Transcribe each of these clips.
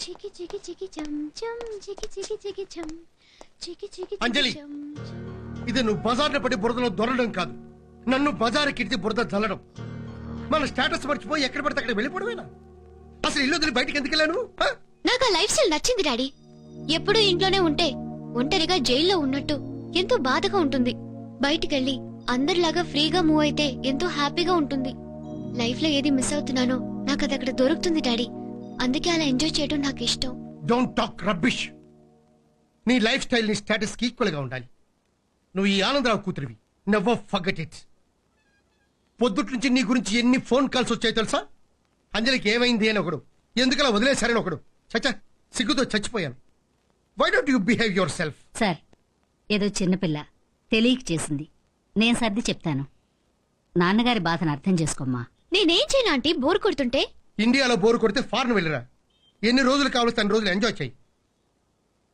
చికి చికి చికి చం చం చికి చికి చికి చం చికి చికి అంజలి. ఇది నువ్వు బజార్న పడి బురదలో దొరడం కాదు. నన్ను బజారు కిడితే బురద చల్లడం మన స్టేటస్ మర్చిపోయి ఎక్కడ పడితే అక్కడ వెళ్ళిపోవడమేనా? అసలు ఇల్లు వదిలి బయటికి ఎందుకు వెళ్ళాను? నాకు ఆ లైఫ్ స్టైల్ నచ్చింది డాడీ. ఎప్పుడూ ఇంట్లోనే ఉంటే ఒంటరిగా జైల్లో ఉన్నట్టు ఎంతో బాధగా ఉంటుంది. బయటికెళ్ళి అందరిలాగా ఫ్రీగా మూవ్ అయితే ఎంతో హ్యాపీగా ఉంటుంది. లైఫ్లో ఏది మిస్ అవుతున్నానో నాకు అది అక్కడ దొరుకుతుంది డాడీ. అందుకే అలా ఎంజాయ్ చేయడం నాకు ఇష్టం. డోంట్ టాక్ రబ్బిష్ నీ లైఫ్ స్టైల్ నీ స్టేటస్కి ఈక్వల్గా ఉండాలి. నువ్వు ఈ ఆనందరావు కూతురివి. నెవర్ ఫర్గెట్ ఇట్ పొద్దుట్ నుంచి నీ గురించి ఎన్ని ఫోన్ కాల్స్ వచ్చాయో తెలుసా? అంజలికి ఏమైంది అని ఒకడు. ఎందుకలా వదిలేశారని ఒకడు. చచ్చా సిగ్గుతో చచ్చిపోయాను. Why don't you behave yourself sir ఏదో చిన్నపిల్ల తెలియక చేసింది. నేను సర్ది చెప్తాను. నాన్నగారి బాధను అర్థం చేసుకోమ్మా. నేనేం చేయను ఆంటీ? బోర్ కొడుతుంటే? ఇండియాలో బోరు కొడితే ఫారెన్ వెళ్ళిరా? ఎన్ని రోజులు కావాల్సి అన్ని రోజులు ఎంజాయ్ చేయి.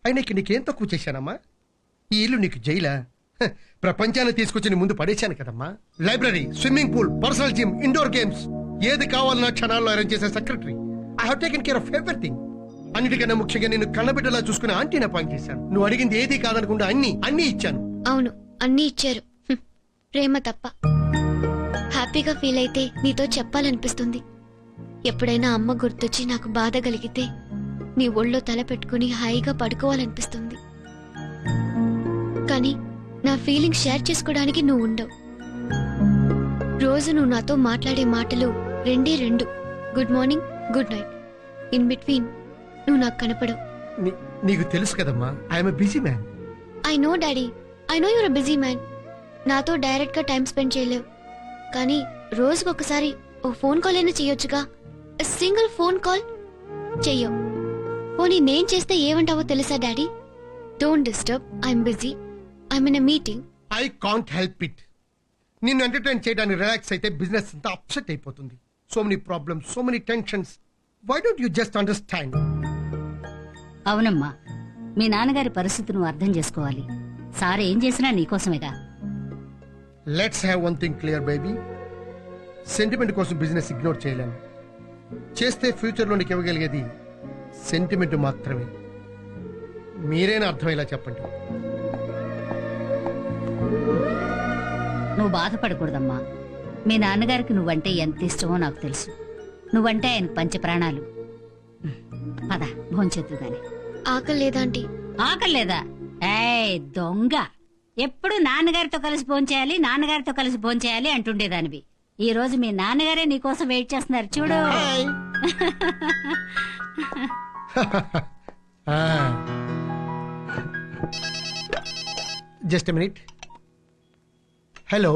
అయినా ఇక నీకేం తక్కువ చేశానమ్మా? ఈ ఇల్లు నీకు జైలా? హ, ప్రపంచాన్ని తీసుకొచ్చి నీ ముందు పడేశాను కదమ్మా. Library swimming pool personal gym indoor games ఏది కావాలన్నా క్షణాల్లో అరేంజ్ చేసే secretary I have taken care of everything అన్నిటికన్నా ముఖ్యంగా నేను కన్నబిడ్డలా చూసుకునే ఆంటీని అపాయింట్ చేశాను. నువ్వు అడిగింది ఏది కాదనకుండా అన్ని అన్ని ఇచ్చాను. అవును అన్నీ ఇచ్చారు. హ్మ్. ప్రేమ తప్ప. హ్యాపీగా ఫీల్ అయితే నీతో చెప్పాలనిపిస్తుంది. ఎప్పుడైనా అమ్మ గుర్తొచ్చి నాకు బాధ కలిగితే నీ ఒళ్ళో తల పెట్టుకుని హాయిగా పడుకోవాలనిపిస్తుంది. కానీ నా ఫీలింగ్ షేర్ చేసుకోవడానికి నువ్వు ఉండవు. రోజు నువ్వు నాతో మాట్లాడే మాటలు రెండే రెండు. Good morning good night. In between నువ్వు నాకు కనపడవు. నీకు తెలుసు కదమ్మా I'm busy man I know daddy I know your busy man నాతో డైరెక్ట్గా టైం స్పెండ్ చేయలేవు. కానీ రోజుకొకసారి ఓ ఫోన్ కాల్ అయినా చేయొచ్చుగా. సింగిల్ ఫోన్ కాల్ చెయ్యవు పోనీ నేను చేస్తే ఏమంటావో తెలుసా daddy? Don't disturb I'm busy I'm in meeting I can't help it నిన్ను ఎంటర్టైన్ చేయడానికి రిలాక్స్ అయితే బిజినెస్ అంతా అప్సెట్ అయిపోతుంది. So many problems so many tensions why don't you just understand అవునమ్మా. మీ నాన్నగారి పరిస్థితి నువ్వు అర్థం చేసుకోవాలి. సార్ ఏం చేసినా నీకోసమేగా let's have one thing clear baby sentiment కోసం బిజినెస్ ఇగ్నోర్ చేయలేను చేస్తే ఫ్యూచర్లో నీకు ఇవ్వగలిగేది సెంటిమెంట్ మాత్రమే. మీరేనా అర్థమయ్యేలా చెప్పండి. నువ్వు బాధపడకూడదమ్మా. మీ నాన్నగారికి నువ్వంటే ఎంత ఇష్టమో నాకు తెలుసు. నువ్వంటే ఆయన పంచ ప్రాణాలు. పద భోంచెద్దు గాని. ఆకలి లేదాంటీ ఆకలేదా ఏయ్ దొంగ. ఎప్పుడు నాన్నగారితో కలిసి భోంచేయాలి నాన్నగారితో కలిసి భోంచేయాలి అంటుండేదానివి. ఈ రోజు మీ నాన్నగారే నీకోసం వెయిట్ చేస్తున్నారు చూడు. Just minute hello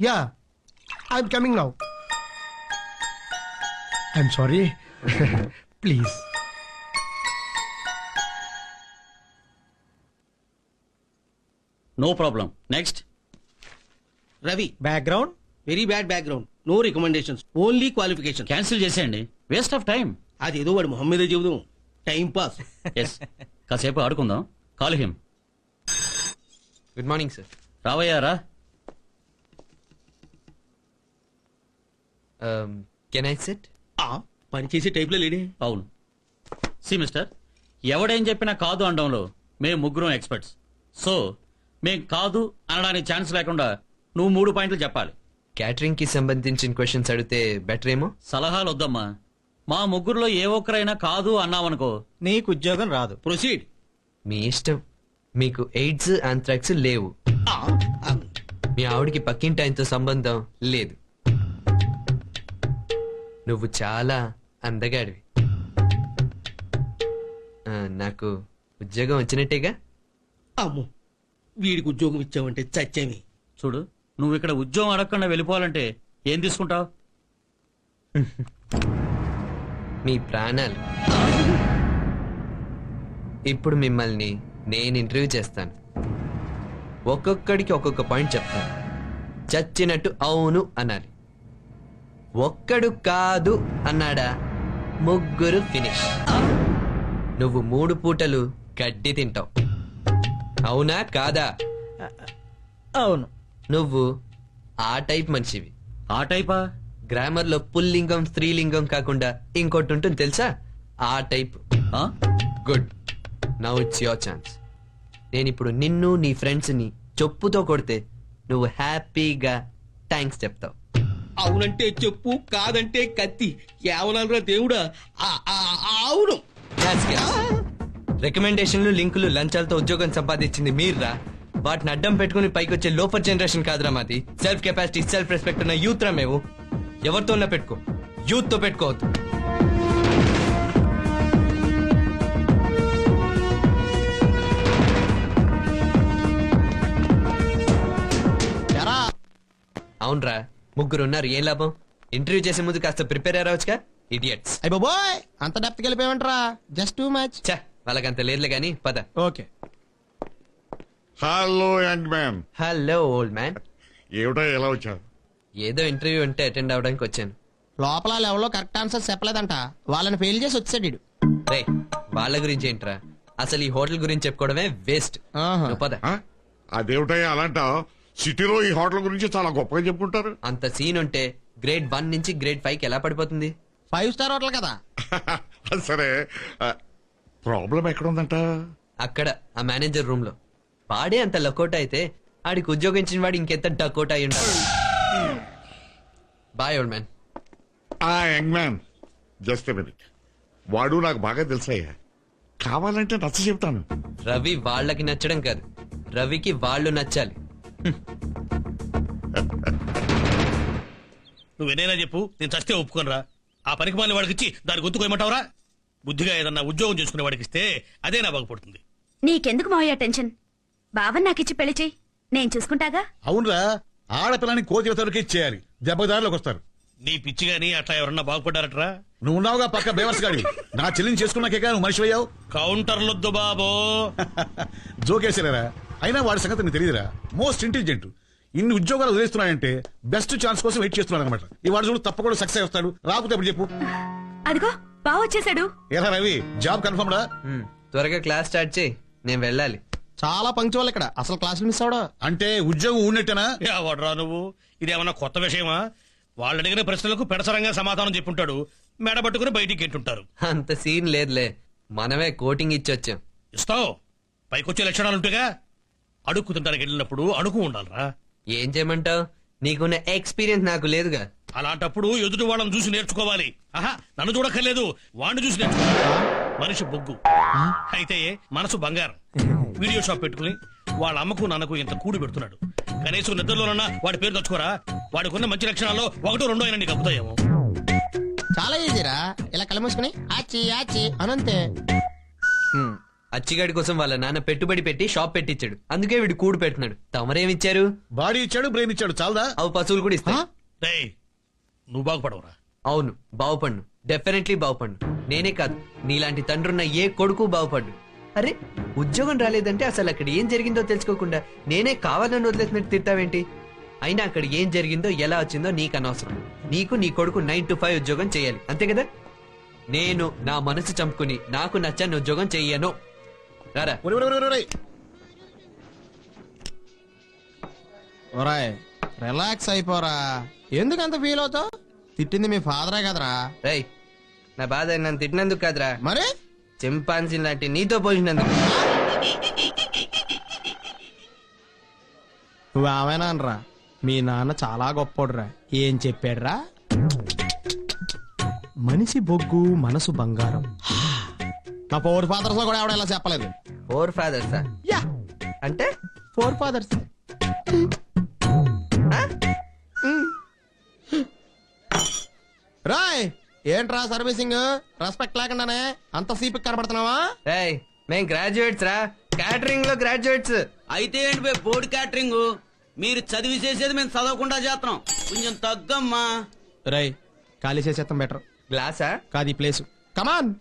ya I'm coming now I'm sorry please no problem next Ravi background very bad background. No recommendations only qualification cancel చేసేయండి. వేస్ట్ ఆఫ్ టైం అది ఏదో వాడు మొహం మీదే చెబుదాం. Time pass. ఎస్ కాసేపు ఆడుకుందాం. Call him. Good morning sir రావయ్యారా can I sit పని చేసే టైప్లో లేడే. అవును. సి మిస్టర్ ఎవడేం చెప్పినా కాదు అనడంలో మేము ముగ్గురం ఎక్స్పర్ట్స్ సో మేం కాదు అనడానికి ఛాన్స్ లేకుండా నువ్వు మూడు పాయింట్లు చెప్పాలి. క్యాటరింగ్కి సంబంధించిన క్వశ్చన్స్ అడిగితే బెటర్ ఏమో? సలహాలు వద్దమ్మా మా ముగ్గురులో ఏ ఒక్కరైనా కాదు అన్నావనుకో. నీకు ఉద్యోగం రాదు. ప్రొసీడ్. మీ ఇష్టం. మీకు ఎయిడ్స్ ఆంథ్రాక్స్ లేవు. మీ ఆవిడకి పక్కింటి ఆయనతో సంబంధం లేదు. నువ్వు చాలా అందగాడివి. ఆ, నాకు ఉద్యోగం వచ్చినట్టేగా? అమ్ము వీడికి ఉద్యోగం ఇచ్చావంటే చచ్చేమి. చూడు నువ్వు ఇక్కడ ఉద్యోగం అడగకుండా వెళ్ళిపోవాలంటే ఏం తీసుకుంటావు? మీ ప్రాణాలు. ఇప్పుడు మిమ్మల్ని నేను ఇంటర్వ్యూ చేస్తాను. ఒక్కొక్కడికి ఒక్కొక్క పాయింట్ చెప్తాను. చచ్చినట్టు అవును అనాలి. ఒక్కడు కాదు అన్నాడా? ముగ్గురు ఫినిష్. నువ్వు మూడు పూటలు గడ్డి తింటావు. అవునా కాదా? అవును. నువ్వు ఆ టైప్ మనిషివి. ఆ టైపా? గ్రామర్లో పుల్లింగం స్త్రీలింగం కాకుండా ఇంకోటి ఉంటుంది తెలుసా? ఆ టైప్. ఆ? Good. Now it's your chance నేను ఇప్పుడు నిన్ను నీ ఫ్రెండ్స్ని చెప్పుతో కొడితే నువ్వు హ్యాపీగా థ్యాంక్స్ చెప్తావు. అవునంటే చెప్పు కాదంటే కత్తి. కేవలం దేవుడా? ఆ, ఆ, ఆ, అవును. రికమెండేషన్లు లింకులు లంచాలతో ఉద్యోగం సంపాదించింది మీర్రా. వాటిని అడ్డం పెట్టుకుని పైకి వచ్చే లోపర్ జనరేషన్ కాదురా మాది. సెల్ఫ్ కెపాసిటీ సెల్ఫ్ రెస్పెక్ట్ ఉన్న యూత్ రా మేము. ఎవరితో ఉన్నా పెట్టుకో. యూత్తో పెట్టుకోవద్దు. అవునరా ముగ్గురు ఉన్నారు ఏం లాభం? ఇంటర్వ్యూ చేసే ముందు కాస్త ప్రిపేర్ అయ్యవచ్చుగా ఇడియట్స్ అయ్య బాబోయ్ అంత డెప్త్ వెళ్ళిపోయామంటారా జస్ట్ టూ మచ్ చా వాళ్ళకంత లేదులే గాని పద. Okay hello young man hello old man ఏమిటో ఎలా వచ్చావు? ఏదో ఇంటర్వ్యూ ఉంటే అటెండ్ అవడానికి వచ్చాను. లోపల లెవెల్లో కరెక్ట్ ఆన్సర్ చెప్పలేదంట. వాళ్ళని ఫెయిల్ చేసి వచ్చాడు ఈడు. రే వాళ్ళ గురించి ఏంట్రా? అసలు ఈ హోటల్ గురించి చెప్పుకోవడమే వేస్ట్ ఆహా. పద. ఆ? అదేమిటయ్యా అలాంట సిటీలో ఈ హోటల్ గురించి చాలా గొప్పగా చెప్పుకుంటారు. అంత సీన్ ఉంటే గ్రేడ్ వన్ నుంచి గ్రేడ్ ఫైవ్కి ఎలా పడిపోతుంది? ఫైవ్ స్టార్ హోటల్ కదా. అది సరే ప్రాబ్లం ఎక్కడుందంట అక్కడ ఆ మేనేజర్ రూమ్లో. వాడే అంత లకోట అయితే ఆడికి ఉద్యోగం ఇచ్చిన వాడు ఇంకెంత డకోట అయి ఉండాలి బాయ్ ఓల్డ్ మ్యాన్ ఆ యంగ్ మ్యాన్. Just minute. వాడు నాకు బాగా తెలుసయ్యా. కావాలంటే నచ్చ చెప్తాను. రవి వాళ్ళకి నచ్చడం కాదు. రవికి వాళ్ళు నచ్చాలి. నువ్వేనైనా చెప్పు నేను చస్తే ఒప్పుకోనరా. ఆ పనికి మాలిన వాడికి ఇచ్చి దాని గొంతు కోయమంటావరా బుద్ధిగా ఏదన్నా ఉద్యోగం చేసుకునే వాడికి ఇస్తే అదే నా బాగుపడుతుంది నీకెందుకు మావయ్య టెన్షన్? బావన్ నాకిచ్చి పెళ్ళి చెయ్యి. నేను చూసుకుంటాగా? అవునరా ఆడపిల్లని కోతివతలకి ఇచ్చేయాలి. దెబ్బదారులకు వస్తారు నీ పిచ్చి గాని అట్లా ఎవరన్నా బాగుపడ్డారట్రా? నువ్వు ఉన్నావుగా పక్క బేవర్స్ గాడి. నా చెల్లిని చేసుకున్నాకే నువ్వు మనిషి అయ్యావు కౌంటర్లొద్దు బాబో. జోకేసరేరా అయినా వాడి సంగతి నీకు తెలియదురా మోస్ట్ ఇంటెలిజెంట్. ఇన్ని ఉద్యోగాలు వదిలేస్తున్నాడంటే బెస్ట్ ఛాన్స్ కోసం వెయిట్ చేస్తున్నాడు అనమాట ఈ వాడు చూడు తప్పకుండా సక్సెస్ వస్తాడు రాకపోతే ఇప్పుడు చెప్పు? అదిగో బావ వచ్చేసాడు ఎలా రవి జాబ్ కన్ఫర్మ్ రా హ్మ్, త్వరగా క్లాస్ స్టార్ట్ చేయి. నేను వెళ్ళాలి. చాలా పంక్చువల్ ఇక్కడ. అసలు క్లాసులు మిస్ అవడం? అంటే ఉద్యోగం ఉన్నట్టేనా ఎవడరా నువ్వు? ఇదేమన్నా కొత్త విషయమా? వాళ్ళు అడిగిన ప్రశ్నలకు పెడసరంగా సమాధానం చెప్పుంటాడు. మెడ పట్టుకుని బయటికి ఎట్టుంటారు అంత సీన్ లేదులే. మనమే కోటింగ్ ఇచ్చొచ్చాం. ఇస్తావు. పైకొచ్చే లక్షణాలు ఉంటేగా అడుక్కు వెళ్ళినప్పుడు అడుగు ఉండాలరా. ఏం చేయమంటావు? నీకున్న ఎక్స్పీరియన్స్ నాకు లేదుగా. అలాంటప్పుడు ఎదుటి వాళ్ళని చూసి నేర్చుకోవాలి. ఆహా నన్ను చూడక్కర్లేదు. వాడిని చూసి నేర్చుకోవాలి మనిషి బొగ్గు. అయితే మనసు బంగారం. వీడియో షాప్ పెట్టుకుని వాళ్ళ అమ్మకు నాన్నకు ఇంత కూడి పెడుతున్నాడు. కనీసం నిద్రలోనన్నా వాడి పేరు తెచ్చుకోరా వాడికి ఉన్న మంచి లక్షణాల్లో ఒకటో రెండో అయినా నీకు అబ్బుతాయేమో చాలా ఈజీరా. ఇలా కళ్ళు మూసుకుని ఆచి ఆచి అనంతే. అచ్చిగాడి కోసం వాళ్ళ నాన్న పెట్టుబడి పెట్టి షాప్ పెట్టించాడు అందుకే వీడు కూడు పెట్టినాడు తమరేమిచ్చారు? బాడీ ఇచ్చాడు బ్రెయిన్ ఇచ్చాడు. చాలదా? అవు పశువులు కూడా ఇస్తా నువ్వు బాగుపడవురా? అవును బాగుపడ్ను. డెఫినెట్లీ బాగుపడ్ను. నేనే కాదు నీలాంటి తండ్రున్న ఏ కొడుకు బాగుపడ్డు. అరే ఉద్యోగం రాలేదంటే అసలు అక్కడ ఏం జరిగిందో తెలుసుకోకుండా నేనే కావాలని వదిలేసినట్టు తిట్టావేంటి? అయినా అక్కడ ఏం జరిగిందో ఎలా వచ్చిందో నీకు అనవసరం. నీకు నీ కొడుకు నైన్ టు ఫైవ్ ఉద్యోగం చేయాలి. అంతే కదా? నేను నా మనసు చంపుకుని నాకు నచ్చని ఉద్యోగం చెయ్యను. రారా. ఒరేయ్, రిలాక్స్ అయిపోరా. ఎందుకు అంత ఫీల్ అవుతావు? తిట్టింది మీ ఫాదరే కదరా? రై నా బాధ నన్ను తిట్టినందుకు కాదురా. మరి? చింపాన్సీ లాంటి నీతో పోలినందుకు నువ్వు ఏమైనా అనరా మీ నాన్న చాలా గొప్పోడురా. ఏం చెప్పాడురా? మనిషి బొగ్గు మనసు బంగారం. నా ఫోర్ ఫాదర్స్లో కూడా ఎవడ ఇలా చెప్పలేదు. ఫోర్ ఫాదర్సా? యా. అంటే? Four fathers. ఏంట్రా సర్వీసింగ్? రెస్పెక్ట్ లేకుండానే అంత సీపి కనబడుతున్నావా? రేయ్ మేం గ్రాడ్యుయేట్స్ రా. క్యాటరింగ్లో గ్రాడ్యుయేట్స్ అయితే ఏంటి బే బోర్డు క్యాటరింగ్ మీరు చదివి చేసేది మేము చదవకుండా చేస్తున్నాం. కొంచెం తగ్గమ్మా. రై ఖాళీ చేసేస్తాం బెటర్. గ్లాసా కాదు ఈ ప్లేస్ కమాన్